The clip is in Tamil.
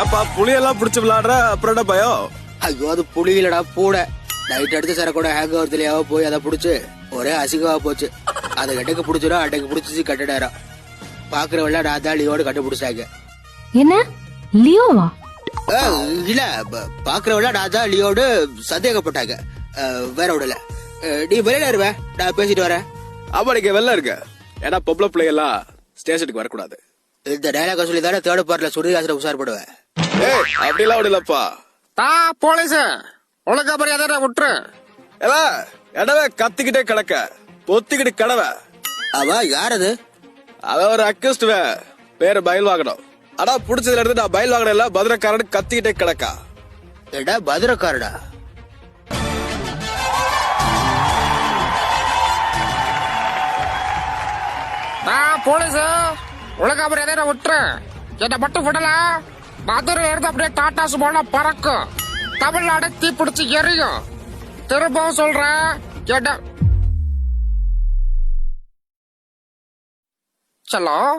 ஏப்பா புளியெல்லாம் பிடிச்சு விளையாடுற அப்புறம் என்ன பயம் ஐயோ அது புளி இல்லடா பூட நைட் எடுத்து சரக்கோட ஹேங் ஓவர்த்திலேயாவோ போய் அதை புடிச்சு ஒரே அசிங்கமா போச்சு. அது கட்டைக்கு பிடிச்சிடும் அட்டைக்கு பிடிச்சிச்சு கட்டிடாரம் பாக்குறவள்ள ராதாளியோடு கண்டுபிடிச்சாங்க. என்ன? லியோவா? இல்ல ப- பாக்குறவள்ள ராதா லியோடு சந்தேகப்பட்டாங்க. வேற விடல நீ வெளியில இருவ நான் பேசிட்டு வரேன். ஆமா நீங்க வெளில இருக்க ஏன்னா பொம்பளை பிள்ளைகள்லாம் ஸ்டேஷனுக்கு வரக்கூடாது. இந்த டைலாக சொல்லி தானே தேர்ட் பார்ட்ல சுருதிகாசன உஷார்படுவேன் ஏய் அப்படிலாம் விடலப்பா தா போலீஸ். உனக்கு அப்புறம் எதை விட்டுரு ஏல இடவே கத்திக்கிட்டே கிடக்க. பொத்திக்கிட்டு கடவை. அவ யார் அது அவன் ஒரு அக்யூஸ்ட் பேரு பயில் வாங்கணும். ஆனா புடிச்சதுல இருந்து நான் பயில் வாங்கின பத்திரக்காரன் கத்திக்கிட்டே கிடக்கா. ஏடா பத்ரக்காரடா தா போலீஸ். உனக்கு அப்புறம் எதை விட்டுரு என்னை மட்டும் விடல? மதுரை இருந்து அப்படியே டாடா சுமோல பறக்கும். தமிழ்நாடு தீப்பிடிச்சு எரியும். திரும்பவும் சொல்றேன் என்ன செல்லம்